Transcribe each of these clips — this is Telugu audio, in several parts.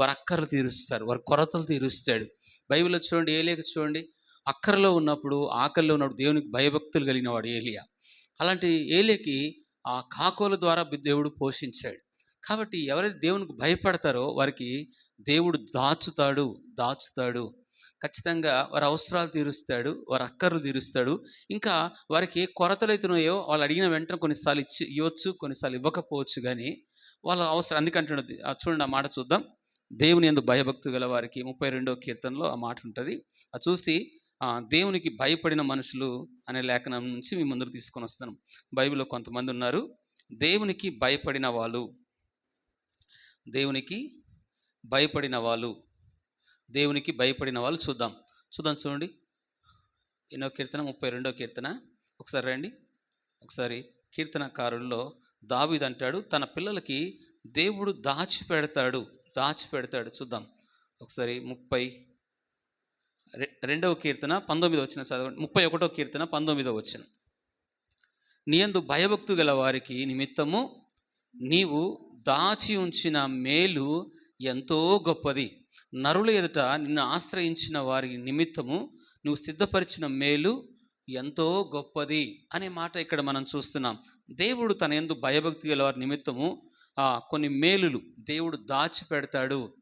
వారి అక్కర్లు తీరుస్తారు వారి కొరతలు తీరుస్తాడు. బైబిల్లో చూడండి ఏలియాకి చూడండి అక్కర్లో ఉన్నప్పుడు ఆకలిలో ఉన్నప్పుడు దేవునికి భయభక్తులు కలిగిన వాడు ఏలియా. అలాంటి ఏలియాకి ఆ కాకోల ద్వారా దేవుడు పోషించాడు. కాబట్టి ఎవరైతే దేవునికి భయపడతారో వారికి దేవుడు దాచుతాడు దాచుతాడు. ఖచ్చితంగా వారి అవసరాలు తీరుస్తాడు వారి అక్కర్లు తీరుస్తాడు. ఇంకా వారికి ఏ కొరతలు అవుతున్నాయో వాళ్ళు అడిగిన వెంటనే కొన్నిసార్లు ఇచ్చి ఇవ్వచ్చు కొన్నిసార్లు ఇవ్వకపోవచ్చు కానీ వాళ్ళ అవసరం అందుకంటున్నది. చూడండి ఆ మాట చూద్దాం. దేవుని ఎందుకు భయభక్తు గల వారికి ముప్పై రెండో కీర్తనలో ఆ మాట ఉంటుంది. అది చూసి ఆ, దేవునికి భయపడిన మనుషులు అనే లేఖనం నుంచి మీ ముందుకు తీసుకొని వస్తాను. బైబిల్లో కొంతమంది ఉన్నారు. దేవునికి భయపడిన వాళ్ళు. దేవునికి భయపడిన వాళ్ళు. దేవునికి భయపడిన వాళ్ళు చూద్దాం. చూద్దాం చూడండి. ఎన్నో కీర్తన? ముప్పై రెండో కీర్తన? ఒకసారి రండి. ఒకసారి కీర్తనకారుల్లో దావిదంటాడు అంటాడు తన పిల్లలకి దేవుడు దాచి పెడతాడు దాచి పెడతాడు చూద్దాం. ఒకసారి ముప్పై రె- రెండవ కీర్తన పంతొమ్మిదో వచ్చిన చదవండి. ముప్పై ఒకటో కీర్తన పంతొమ్మిదో వచ్చిన నీయందు భయభక్తు గల వారికి నిమిత్తము నీవు దాచి ఉంచిన మేలు ఎంతో గొప్పది. నరుల ఎదుట నిన్ను ఆశ్రయించిన వారి నిమిత్తము నువ్వు సిద్ధపరిచిన మేలు ఎంతో గొప్పది అనే మాట ఇక్కడ మనం చూస్తున్నాం. దేవుడు తన ఎందు భయభక్తి గల వారి నిమిత్తము కొన్ని మేలులు దేవుడు దాచి పెడతాడు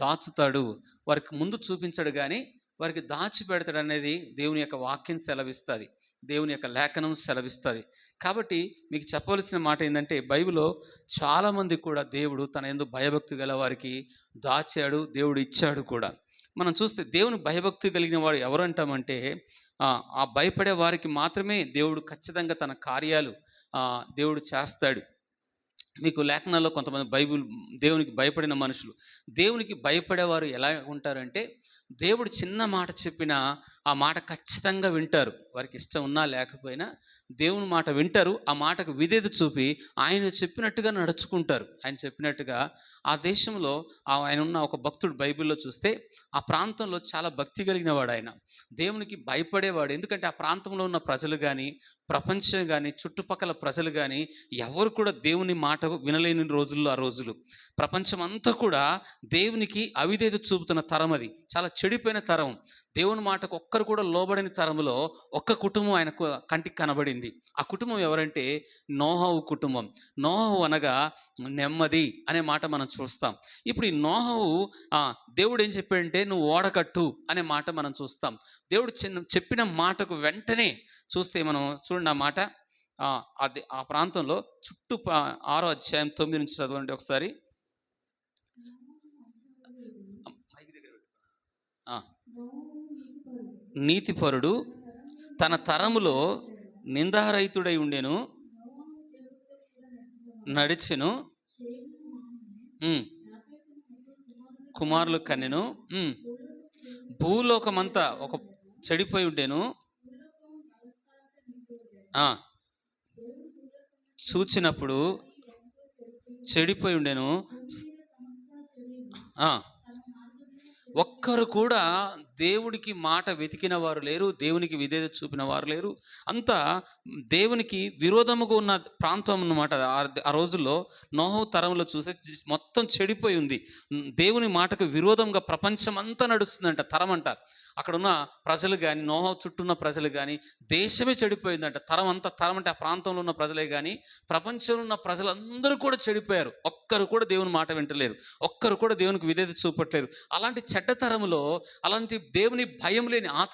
దాచుతాడు. వారికి ముందు చూపించడు కానీ వారికి దాచి పెడతాడు అనేది దేవుని యొక్క వాక్యం సెలవిస్తుంది. దేవుని యొక్క లేఖనం సెలవిస్తుంది. కాబట్టి మీకు చెప్పవలసిన మాట ఏంటంటే బైబిల్లో చాలామంది కూడా దేవుడు తన ఎందు భయభక్తి గల వారికి దాచాడు దేవుడు ఇచ్చాడు కూడా. మనం చూస్తే దేవుని భయభక్తి కలిగిన వాడు ఎవరు అంటామంటే ఆ, భయపడే వారికి మాత్రమే దేవుడు ఖచ్చితంగా తన కార్యాలు దేవుడు చేస్తాడు. మీకు లేఖనాల్లో కొంతమంది బైబిల్ దేవునికి భయపడిన మనుషులు. దేవునికి భయపడేవారు ఎలా ఉంటారంటే దేవుడు చిన్న మాట చెప్పినా ఆ మాట ఖచ్చితంగా వింటారు. వారికి ఇష్టం ఉన్నా లేకపోయినా దేవుని మాట వింటారు. ఆ మాటకు విధేత చూపి ఆయన చెప్పినట్టుగా నడుచుకుంటారు. ఆయన చెప్పినట్టుగా ఆ దేశంలో ఆ ఆయన ఉన్న ఒక భక్తుడు బైబిల్లో చూస్తే ఆ ప్రాంతంలో చాలా భక్తి కలిగిన వాడు ఆయన. దేవునికి భయపడేవాడు. ఎందుకంటే ఆ ప్రాంతంలో ఉన్న ప్రజలు కానీ ప్రపంచం కానీ చుట్టుపక్కల ప్రజలు కానీ ఎవరు కూడా దేవుని మాట వినలేని రోజుల్లో ఆ రోజులు. ప్రపంచం అంతా కూడా దేవునికి అవిధేత చూపుతున్న తరం అది. చాలా చెడిపోయిన తరం. దేవుని మాటకు ఒక్కరు కూడా లోబడిన తరములో ఒక్క కుటుంబం ఆయనకు కంటికి కనబడింది. ఆ కుటుంబం ఎవరంటే నోహవు కుటుంబం. నోహవు అనగా నెమ్మది అనే మాట మనం చూస్తాం. ఇప్పుడు ఈ నోహవు దేవుడు ఏం చెప్పాడంటే నువ్వు ఓడకట్టు అనే మాట మనం చూస్తాం. దేవుడు చిన్న చెప్పిన మాటకు వెంటనే చూస్తే మనం చూడండి ఆ మాట. ఆ, అది ఆ ప్రాంతంలో చుట్టూ ఆరో అధ్యాయం తొమ్మిది నుంచి చదవండి ఒకసారి. మైక్ దగ్గర పెట్టు. ఆ. నీతిపరుడు తన తరములో నిందారహితుడై ఉండెను నడిచెను కుమారులు కన్నెను భూలోకమంతా ఒక చెడిపోయి ఉండేను. చూచినప్పుడు చెడిపోయి ఉండేను. ఒక్కరు కూడా దేవుడికి మాట వెతికిన వారు లేరు దేవునికి విధేయత చూపిన వారు లేరు. అంతా దేవునికి విరోధముగా ఉన్న ప్రాంతం అన్నమాట ఆ- ఆ రోజుల్లో నోహో తరంలో చూస్తే మొత్తం చెడిపోయి ఉంది. దేవుని మాటకు విరోధంగా ప్రపంచం అంతా నడుస్తుందంట తరం అంట. అక్కడ ఉన్న ప్రజలు కానీ నోహో చుట్టూ ఉన్న ప్రజలు కానీ దేశమే చెడిపోయిందంట. తరం అంతా తరం అంటే ఆ ప్రాంతంలో ఉన్న ప్రజలే కానీ ప్రపంచంలో ఉన్న ప్రజలందరూ కూడా చెడిపోయారు. ఒక్కరు కూడా దేవుని మాట వింటలేరు. ఒక్కరు కూడా దేవునికి విధేయత చూపట్లేరు. అలాంటి చెడ్డ తరములో అలాంటి దేవుని భయం లేని ఆ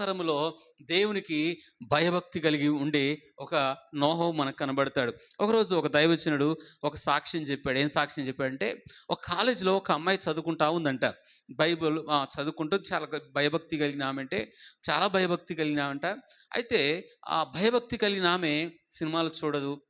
దేవునికి భయభక్తి కలిగి ఉండే ఒక నోహం మనకు కనబడతాడు. ఒకరోజు ఒక దైవచనుడు ఒక సాక్ష్యం చెప్పాడు. ఏం సాక్ష్యం చెప్పాడంటే ఒక కాలేజీలో ఒక అమ్మాయి చదువుకుంటా ఉందంట. బైబిల్ చదువుకుంటూ చాలా భయభక్తి కలిగిన ఆమె అంటే చాలా భయభక్తి కలిగిన ఆమె అయితే ఆ భయభక్తి కలిగిన ఆమె సినిమాలు చూడదు.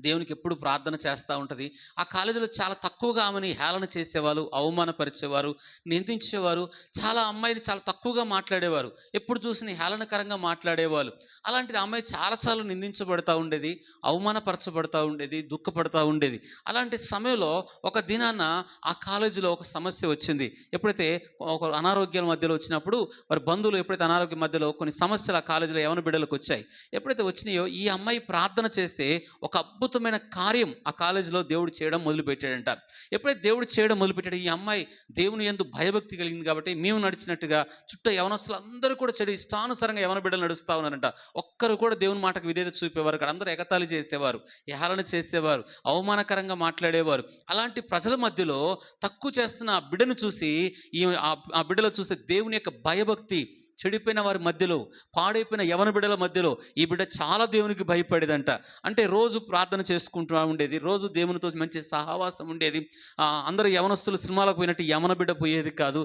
దేవునికి ఎప్పుడు ప్రార్థన చేస్తూ ఉంటుంది. ఆ కాలేజీలో చాలా తక్కువగా ఆమెని హేళన చేసేవారు అవమానపరిచేవారు నిందించేవారు చాలా అమ్మాయిని చాలా తక్కువగా మాట్లాడేవారు ఎప్పుడు చూసిన హేళనకరంగా మాట్లాడేవాళ్ళు. అలాంటిది అమ్మాయి చాలాసార్లు నిందించబడతా ఉండేది అవమానపరచబడతా ఉండేది దుఃఖపడతా ఉండేది. అలాంటి సమయంలో ఒక దినాన ఆ కాలేజీలో ఒక సమస్య వచ్చింది. ఎప్పుడైతే ఒక అనారోగ్యాల మధ్యలో వచ్చినప్పుడు వారి బంధువులు ఎప్పుడైతే అనారోగ్య మధ్యలో కొన్ని సమస్యలు ఆ కాలేజీలో యవన బిడ్డలకు వచ్చాయి ఎప్పుడైతే వచ్చినాయో ఈ అమ్మాయి ప్రార్థన చేస్తే ఒక అద్భుత అద్భుతమైన కార్యం ఆ కాలేజీలో దేవుడు చేయడం మొదలుపెట్టాడంట. ఎప్పుడైతే దేవుడు చేయడం మొదలుపెట్టాడు ఈ అమ్మాయి దేవుని ఎందు భయభక్తి కలిగింది కాబట్టి మేము నడిచినట్టుగా చుట్టూ యవనస్తులు అందరూ కూడా చెడు ఇష్టానుసారంగా యవన బిడ్డలు నడుస్తూ ఉన్నారంట. ఒక్కరు కూడా దేవుని మాటకు విధేయత చూపేవారు ఇక్కడ అందరూ ఎగతాళి చేసేవారు హేళన చేసేవారు అవమానకరంగా మాట్లాడేవారు. అలాంటి ప్రజల మధ్యలో తక్కువ చేస్తున్న ఆ బిడ్డను చూసి ఈ ఆ- ఆ బిడ్డలో చూస్తే దేవుని యొక్క భయభక్తి చెడిపోయిన వారి మధ్యలో పాడైపోయిన యవన బిడ్డల మధ్యలో ఈ బిడ్డ చాలా దేవునికి భయపడేదంట. అంటే రోజు ప్రార్థన చేసుకుంటూ ఉండేది రోజు దేవునితో మంచి సహవాసం ఉండేది. అందరూ యవనస్తులు సినిమాలకు పోయినట్టు యవన బిడ్డ పోయేది కాదు.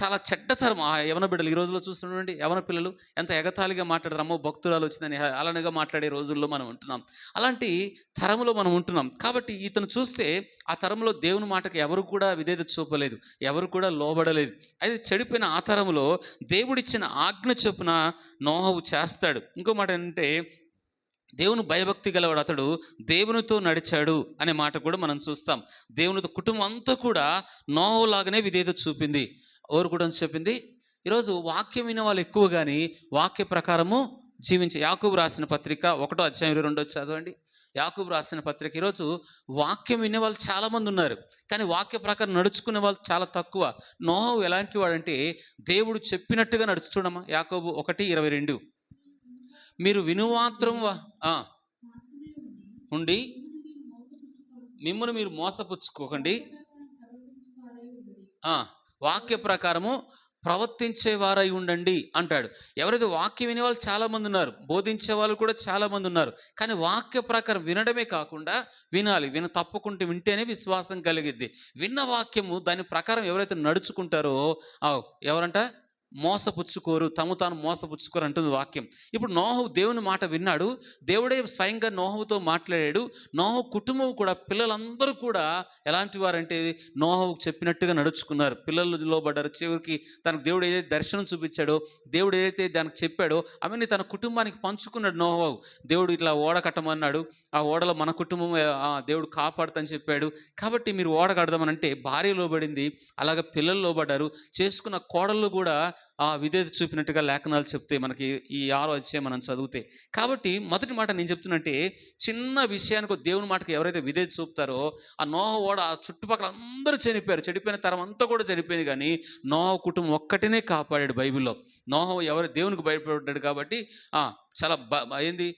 చాలా చెడ్డతరం ఆ యవన బిడ్డలు. ఈ రోజుల్లో చూస్తున్నటువంటి యవన పిల్లలు ఎంత ఎగతాళిగా మాట్లాడతారు అమ్మో భక్తురాలు వచ్చిందని అలానేగా మాట్లాడే రోజుల్లో మనం ఉంటున్నాం. అలాంటి తరంలో మనం ఉంటున్నాం. కాబట్టి ఇతను చూస్తే ఆ తరంలో దేవుని మాటకు ఎవరు కూడా విధేయత చూపలేదు ఎవరు కూడా లోబడలేదు. అయితే చెడిపోయిన ఆ తరంలో ఇచ్చిన ఆజ్ఞ చొప్పున నోహవు చేస్తాడు. ఇంకో మాట ఏంటంటే దేవుని భయభక్తి గలవాడు అతడు దేవునితో నడిచాడు అనే మాట కూడా మనం చూస్తాం. దేవునితో కుటుంబం అంతా కూడా నోహవులాగానే విధేయత చూపింది. ఎవరు కూడా చెప్పింది? ఈరోజు వాక్యం వినే వాళ్ళు ఎక్కువ కానీ వాక్య ప్రకారము జీవించే యాకూబు రాసిన పత్రిక ఒకటో అధ్యాయం ఇరవై రెండో చదవండి. యాకూబు రాసిన పత్రిక ఈరోజు వాక్యం వినే వాళ్ళు చాలామంది ఉన్నారు. కానీ వాక్య ప్రకారం నడుచుకునే వాళ్ళు చాలా తక్కువ. నోహవు ఎలాంటి వాడంటే దేవుడు చెప్పినట్టుగా నడుచు యాకూబు యాకోబు ఒకటి ఇరవై రెండు. మీరు వినుమాత్రం ఉండి మిమ్మల్ని మీరు మోసపుచ్చుకోకండి. వాక్య ప్రకారము ప్రవర్తించేవారై ఉండండి అంటాడు. ఎవరైతే వాక్యం వినే వాళ్ళు చాలామంది ఉన్నారు బోధించే వాళ్ళు కూడా చాలామంది ఉన్నారు. కానీ వాక్య ప్రకారం వినడమే కాకుండా వినాలి. విన తప్పకుంటే వింటేనే విశ్వాసం కలిగిద్ది. విన్న వాక్యము దాని ప్రకారం ఎవరైతే నడుచుకుంటారో ఆ, ఎవరంట? మోసపుచ్చుకోరు తము తాను మోసపుచ్చుకోరు అంటుంది వాక్యం. ఇప్పుడు నోహు దేవుని మాట విన్నాడు దేవుడే స్వయంగా నోహుతో మాట్లాడాడు నోహు కుటుంబం కూడా పిల్లలందరూ కూడా ఎలాంటి వారంటే నోహుకు చెప్పినట్టుగా నడుచుకున్నారు. పిల్లలు లోబడ్డారు చివరికి తనకు దేవుడు ఏదైతే దర్శనం చూపించాడో దేవుడు ఏదైతే దానికి చెప్పాడో అవన్నీ తన కుటుంబానికి పంచుకున్నాడు నోహు. దేవుడు ఇట్లా ఓడ కట్టమన్నాడు ఆ ఓడలో మన కుటుంబం ఆ, దేవుడు కాపాడుతని చెప్పాడు. కాబట్టి మీరు ఓడ కడదామనంటే భార్య లోబడింది అలాగే పిల్లలు లోబడ్డారు చేసుకున్న కోడళ్ళు కూడా ఆ విధేత చూపినట్టుగా లేఖనాలు చెప్తే మనకి ఈ ఆరో అధ్యాయం మనం చదివితే. కాబట్టి మొదటి మాట నేను చెప్తున్నట్టే చిన్న విషయానికి దేవుని మాటకి ఎవరైతే విధేత చూపుతారో ఆ నోహ ఓడ ఆ చుట్టుపక్కల అందరూ చనిపోయారు. చెడిపోయిన తరం అంతా కూడా చనిపోయింది కానీ నోహ కుటుంబం ఒక్కటినే కాపాడాడు బైబిల్లో. నోహ ఎవరు? దేవునికి భయపడ్డాడు కాబట్టి చాలా బ ఏంది?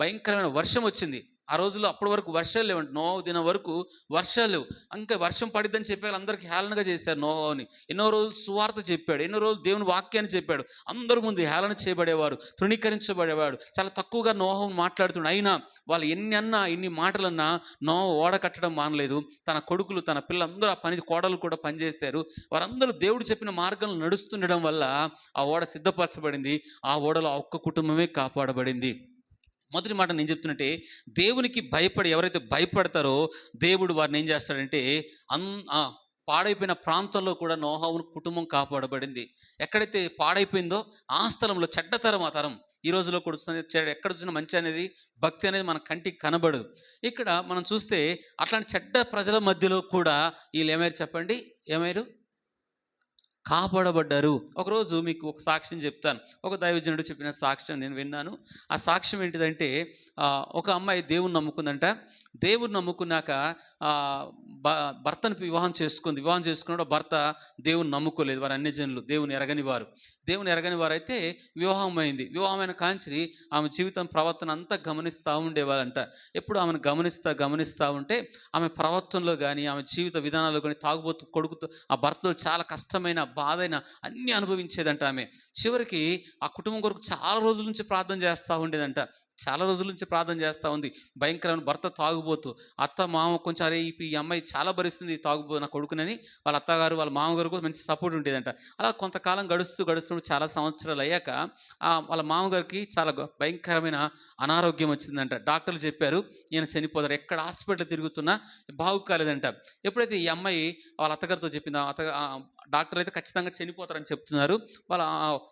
భయంకరమైన వర్షం వచ్చింది. ఆ రోజుల్లో అప్పటి వరకు వర్షాలు లేవండి నోహ దిన వరకు వర్షాలు లేవు. ఇంకా వర్షం పడిద్దని చెప్పి అందరికి హేళనగా చేశారు నోహోని ఎన్నో రోజులు సువార్త చెప్పాడు. ఎన్నో రోజులు దేవుని వాక్యాన్ని చెప్పాడు. అందరి ముందు హేళన చేయబడేవారు తృణీకరించబడేవాడు. చాలా తక్కువగా నోహం మాట్లాడుతున్నాడు అయినా వాళ్ళు ఎన్ని అన్నా ఎన్ని మాటలన్నా నో ఓడ కట్టడం మానలేదు. తన కొడుకులు తన పిల్లలందరూ ఆ పని కోడలు కూడా పనిచేశారు. వారందరూ దేవుడు చెప్పిన మార్గంలో నడుస్తుండడం వల్ల ఆ ఓడ సిద్ధపరచబడింది. ఆ ఓడలో ఒక్క కుటుంబమే కాపాడబడింది. మొదటి మాట నేను చెప్తున్నట్టే దేవునికి భయపడి ఎవరైతే భయపడతారో దేవుడు వారిని ఏం చేస్తాడంటే అన్ పాడైపోయిన ప్రాంతంలో కూడా నోహావును కుటుంబం కాపాడబడింది. ఎక్కడైతే పాడైపోయిందో ఆ స్థలంలో చెడ్డతరం ఆ తరం. ఈ రోజులో కూడా ఎక్కడ వచ్చిన మంచి అనేది భక్తి అనేది మన కంటికి కనబడదు. ఇక్కడ మనం చూస్తే అట్లాంటి చెడ్డ ప్రజల మధ్యలో కూడా వీళ్ళు ఏమైరు చెప్పండి? ఏమైరు? కాపాడబడ్డారు. ఒకరోజు మీకు ఒక సాక్ష్యం చెప్తాను. ఒక దైవజనుడు చెప్పిన సాక్ష్యం నేను విన్నాను. ఆ సాక్ష్యం ఏంటిదంటే ఒక అమ్మాయి దేవుని నమ్ముకుందంట. దేవుని నమ్ముకున్నాక భ భర్తను వివాహం చేసుకుంది. వివాహం చేసుకున్నాడు భర్త దేవుని నమ్ముకోలేదు. వారు అన్యజనులు దేవుని ఎరగని వారు. దేవుని ఎరగని వారైతే వివాహం అయింది. వివాహమైన కాంచిది ఆమె జీవితం ప్రవర్తన అంతా గమనిస్తూ ఉండేవారంట. ఎప్పుడు ఆమెను గమనిస్తా గమనిస్తూ ఉంటే ఆమె ప్రవర్తనలో కానీ ఆమె జీవిత విధానాల్లో కానీ తాగుబోతు కొడుకుతో ఆ భర్తలో చాలా కష్టమైన బాధైన అన్నీ అనుభవించేదంట ఆమె. చివరికి ఆ కుటుంబం కొరకు చాలా రోజుల నుంచి ప్రార్థన చేస్తూ ఉండేదంట. చాలా రోజుల నుంచి ప్రార్థన చేస్తూ ఉంది. భయంకరమైన భర్త తాగుబోతు. అత్త మామ కొంచెం అరే ఈ ఈ అమ్మాయి చాలా భరిస్తుంది తాగుబోతు తాగుబో నా కొడుకునని. వాళ్ళ అత్తగారు వాళ్ళ మామగారు కూడా మంచి సపోర్ట్ ఉండేదంట. అలా కొంతకాలం గడుస్తూ గడుస్తూ చాలా సంవత్సరాలు అయ్యాక వాళ్ళ మామగారికి చాలా భయంకరమైన అనారోగ్యం వచ్చిందంట. డాక్టర్లు చెప్పారు ఈయన చనిపోతారు ఎక్కడ హాస్పిటల్ తిరుగుతున్నా బాగు కాలేదంట. ఎప్పుడైతే ఈ అమ్మాయి వాళ్ళ అత్తగారితో చెప్పిందా అత్త డాక్టర్ అయితే ఖచ్చితంగా చనిపోతారని చెప్తున్నారు. వాళ్ళ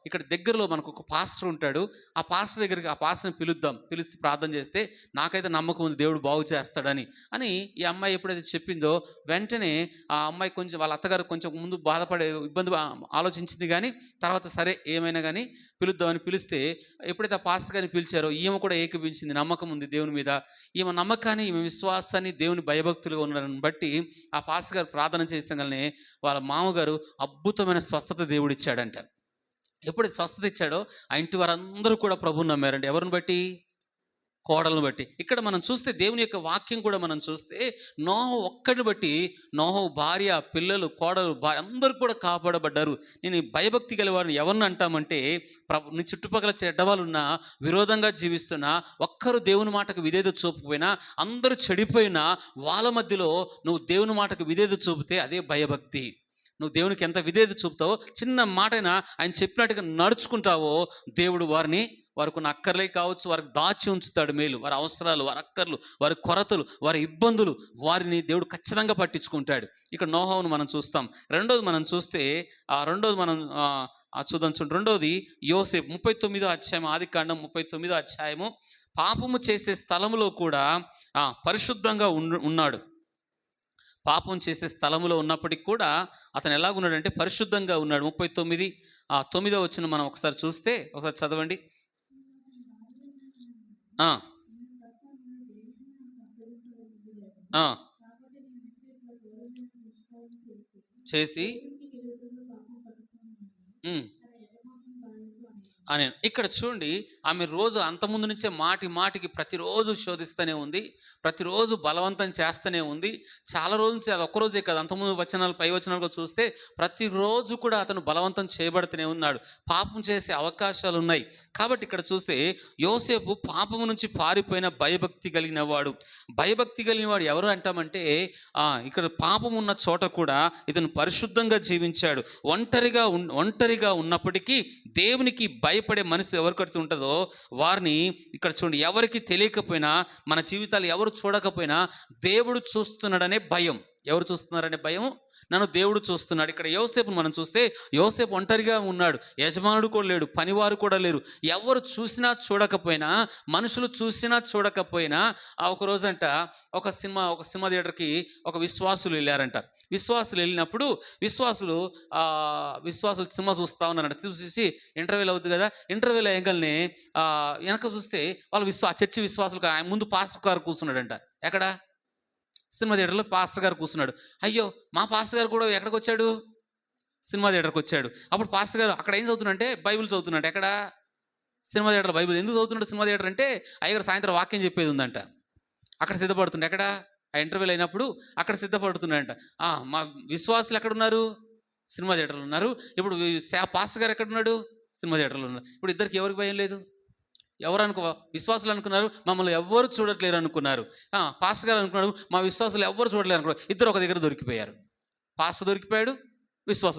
ఇక్కడ దగ్గరలో మనకు ఒక పాస్టర్ ఉంటాడు. ఆ పాస్టర్ దగ్గరికి ఆ పాస్టర్ని పిలుద్దాం పిలిచి ప్రార్థన చేస్తే నాకైతే నమ్మకం ఉంది దేవుడు బాగు చేస్తాడని. అని ఈ అమ్మాయి ఎప్పుడైతే చెప్పిందో వెంటనే ఆ అమ్మాయి కొంచెం వాళ్ళ అత్తగారు కొంచెం ముందు బాధపడే ఇబ్బంది ఆలోచించింది కానీ తర్వాత సరే ఏమైనా కానీ పిలుద్దామని పిలిస్తే ఎప్పుడైతే ఆ పాస్టర్ గారిని పిలిచారో ఈమె కూడా ఏకీపించింది నమ్మకం ఉంది దేవుని మీద. ఈమె నమ్మకాన్ని ఈమె విశ్వాసాన్ని దేవుని భయభక్తులుగా ఉండడాన్ని బట్టి ఆ పాస్టర్ గారు ప్రార్థన చేసగానే వాళ్ళ మామగారు అద్భుతమైన స్వస్థత దేవుడు ఇచ్చాడంట ఎప్పుడు స్వస్థత ఇచ్చాడో? ఆ ఇంటి వారందరూ కూడా ప్రభుని నమ్మారండి. ఎవరిని బట్టి? కోడలను బట్టి. ఇక్కడ మనం చూస్తే దేవుని యొక్క వాక్యం కూడా మనం చూస్తే నోహ ఒక్కడిని బట్టి నోహ భార్య పిల్లలు కోడలు భార్య అందరూ కూడా కాపాడబడ్డారు. నేను భయభక్తి గల వారిని ఎవరిని అంటామంటే ప్రభు నీ చుట్టుపక్కల చెడ్డవాళ్ళున్నా విరోధంగా జీవిస్తున్నా ఒక్కరు దేవుని మాటకు విధేత చూపకపోయినా అందరూ చెడిపోయినా వాళ్ళ మధ్యలో నువ్వు దేవుని మాటకు విధేత చూపితే అదే భయభక్తి. నువ్వు దేవునికి ఎంత విధేయత చూపుతావో చిన్న మాటైనా ఆయన చెప్పినట్టుగా నడుచుకుంటావో దేవుడు వారిని వారికి ఉన్న అక్కర్లే కావచ్చు వారికి దాచి ఉంచుతాడు మేలు. వారి అవసరాలు వారి అక్కర్లు వారి కొరతలు వారి ఇబ్బందులు వారిని దేవుడు ఖచ్చితంగా పట్టించుకుంటాడు. ఇక్కడ నోహావును మనం చూస్తాం. రెండోది మనం చూస్తే ఆ రెండోది మనం చూద్దాం చూడండి రెండోది యోసేపు ముప్పై తొమ్మిదో అధ్యాయం ఆది కాండం ముప్పై తొమ్మిదో అధ్యాయము. పాపము చేసే స్థలములో కూడా పరిశుద్ధంగా ఉన్నాడు. పాపం చేసే స్థలములో ఉన్నప్పటికి కూడా అతను ఎలాగున్నాడంటే పరిశుద్ధంగా ఉన్నాడు. ముప్పై తొమ్మిది ఆ తొమ్మిదో వచ్చిన మనం ఒకసారి చూస్తే ఒకసారి చదవండి. చేసి అని. ఇక్కడ చూడండి ఆమె రోజు అంతముందు నుంచే మాటి మాటికి ప్రతిరోజు శోధిస్తూనే ఉంది ప్రతిరోజు బలవంతం చేస్తూనే ఉంది. చాలా రోజు నుంచి అది ఒక్కరోజే కాదు అంతముందు వచనాలు పై వచనాలు చూస్తే ప్రతిరోజు కూడా అతను బలవంతం చేయబడుతూనే ఉన్నాడు. పాపం చేసే అవకాశాలు ఉన్నాయి. కాబట్టి ఇక్కడ చూస్తే యోసేపు పాపము నుంచి పారిపోయిన భయభక్తి కలిగిన వాడు. భయభక్తి కలిగిన వాడు ఎవరు అంటామంటే ఇక్కడ పాపం ఉన్న చోట కూడా ఇతను పరిశుద్ధంగా జీవించాడు. ఒంటరిగా ఒంటరిగా ఉన్నప్పటికీ దేవునికి భయపడే మనసు ఎవరికైతే ఉంటుందో వారిని ఇక్కడ చూడండి ఎవరికి తెలియకపోయినా మన జీవితాలు ఎవరు చూడకపోయినా దేవుడు చూస్తున్నాడనే భయం. ఎవరు చూస్తున్నారనే భయం నన్ను దేవుడు చూస్తున్నాడు. ఇక్కడ యోసేపు మనం చూస్తే యోసేపు ఒంటరిగా ఉన్నాడు. యజమానుడు కూడా లేడు. పనివారు కూడా లేరు. ఎవరు చూసినా చూడకపోయినా మనుషులు చూసినా చూడకపోయినా ఆ ఒక రోజంట ఒక సినిమా ఒక సినిమా థియేటర్కి ఒక విశ్వాసులు వెళ్ళారంట. విశ్వాసులు వెళ్ళినప్పుడు విశ్వాసులు విశ్వాసులు సినిమా చూస్తా ఉన్నారంట. చూసి ఇంటర్వ్యూలు అవుతుంది కదా. ఇంటర్వ్యూలు ఎంగల్ని వెనక చూస్తే వాళ్ళు విశ్వా చర్చి విశ్వాసులకు ఆయన ముందు పాస్టర్ గారు కూర్చున్నాడంట. ఎక్కడ? సినిమా థియేటర్లో పాస్టర్ గారు కూర్చున్నాడు. అయ్యో మా పాస్టర్ గారు కూడా ఎక్కడికి వచ్చాడు సినిమా థియేటర్కి వచ్చాడు అప్పుడు పాస్టర్ గారు అక్కడ ఏం చదువుతున్నాడంటే బైబిల్ చదువుతున్నాడు. ఎక్కడ? Cinema theatre Bible. ఎందుకు చదువుతున్నాడు సినిమా థియేటర్ అంటే అయ్యగారు సాయంత్రం వాక్యం చెప్పేది ఉందంట. అక్కడ సిద్ధపడుతుండే. ఎక్కడ? ఆ ఇంటర్వ్యూలు అయినప్పుడు అక్కడ సిద్ధపడుతున్నాడంట. మా విశ్వాసులు ఎక్కడున్నారు? సినిమా థియేటర్లు ఉన్నారు. ఇప్పుడు పాస్టర్ గారు ఎక్కడున్నాడు? సినిమా థియేటర్లో ఉన్నారు. ఇప్పుడు ఇద్దరికి ఎవరికి భయం లేదు? ఎవరు అనుకో విశ్వాసులు అనుకున్నారు మమ్మల్ని ఎవ్వరు చూడట్లేరు అనుకున్నారు పాస్ గారు అనుకున్నాడు మా విశ్వాసులు ఎవ్వరు చూడలేరు అనుకున్నారు ఇద్దరు ఒక దగ్గర దొరికిపోయారు. పాస్ దొరికిపోయాడు విశ్వాసం